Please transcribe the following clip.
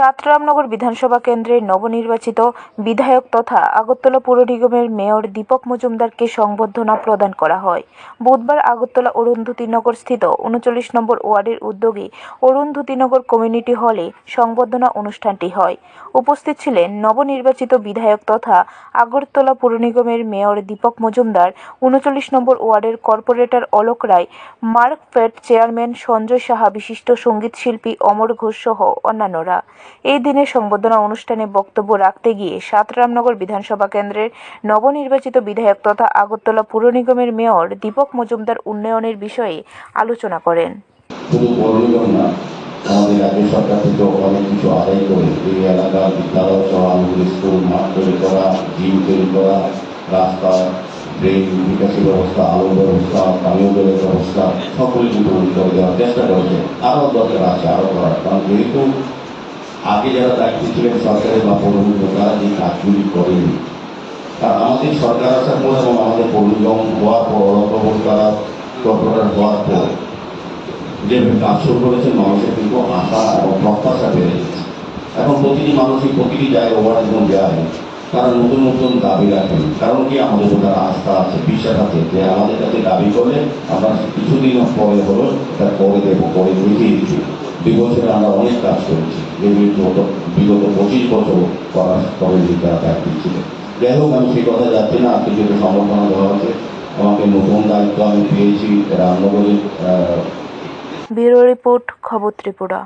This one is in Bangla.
সাতরামনগর বিধানসভা কেন্দ্রের নবনির্বাচিত বিধায়ক তথা আগরতলা পুর নিগমের মেয়র দীপক মজুমদারকে সংবর্ধনা প্রদান করা হয়। বুধবার আগরতলা অরুন্ধতিনগর স্থিত উনচল্লিশ নম্বর ওয়ার্ডের উদ্যোগে অরুন্ধতিনগর কমিউনিটি হলে সংবর্ধনা অনুষ্ঠানটি হয়। উপস্থিত ছিলেন নবনির্বাচিত বিধায়ক তথা আগরতলা পুর নিগমের মেয়র দীপক মজুমদার, উনচল্লিশ নম্বর ওয়ার্ডের কর্পোরেটর অলোক রায়, মার্কফেড চেয়ারম্যান সঞ্জয় সাহা, বিশিষ্ট সংগীত শিল্পী অমর ঘোষ সহ অন্যান্যরা। এই দিনের সম্বোধনা অনুষ্ঠানে বক্তব্য রাখতে গিয়ে সাতরামনগর বিধানসভা কেন্দ্রের নবনির্বাচিত বিধায়ক তথা আগরতলা পুর নিগমের মেয়র দীপক মজুমদার উন্নয়নের বিষয়ে আলোচনা করেন। আমাদের রাজ্য সরকার থেকে অনেক কিছু আদায় করে এই এলাকার বিদ্যালয় সহ স্কুল, মাঠ তৈরি করা জিম তৈরি করা রাস্তা ড্রেন ব্যবস্থা আলো ব্যবস্থা, পানীয় জলের ব্যবস্থা সকল কিন্তু করে দেওয়ার চেষ্টা করেছে। আরও দরকার আছে, আরও করার। কারণ যেহেতু আগে যারা দায়িত্ব ছিলেন সরকারের বা পৌরনিগম তারা এই কাজগুলি করেনি। আর আমাদের সরকার আসার পর এবং আমাদের পৌরনিগম হওয়ার পর অরকম তারা কর্পোরেটর হওয়ার পর যে কাজ শুরু করেছেন, মানুষের কিন্তু আশা এবং প্রত্যাশা বেড়ে গেছে। এখন প্রতিটি মানুষই প্রতিটি জায়গায় ওভার যখন যায় তারা নতুন নতুন দাবি রাখেন। কারণ কি? আমাদের তারা আস্থা আছে, বিশ্বাস আছে যে আমাদের কাছে দাবি করলে আমরা কিছুদিন পরে হলো এটা করে দেবো করে দেখিয়ে দিচ্ছি। দুই বছরে আমরা অনেক কাজ করেছি। যেগুলি গত বিগত পঁচিশ বছর করার পরে তারা ছিল যাই হোক আমি সেই কথা যাচ্ছি না আজকে যেটা সম্বর্ধনা দেওয়া হচ্ছে আমাকে নতুন দায়িত্ব আমি পেয়েছি রামনগরের ব্যুরো রিপোর্ট খবর ত্রিপুরা